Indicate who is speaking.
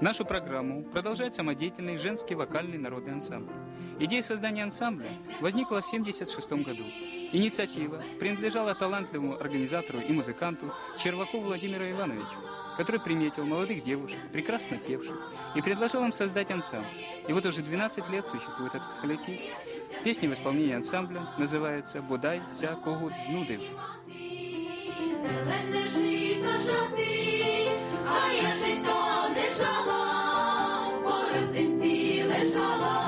Speaker 1: Нашу программу продолжает самодеятельный женский вокальный народный ансамбль. Идея создания ансамбля возникла в 1976 году. Инициатива принадлежала талантливому организатору и музыканту Черваку Владимиру Ивановичу, который приметил молодых девушек, прекрасно певших, и предложил им создать ансамбль. И вот уже 12 лет существует этот коллектив. Песня в исполнении ансамбля называется «Бодай вся когут знудив».
Speaker 2: розимці лежала.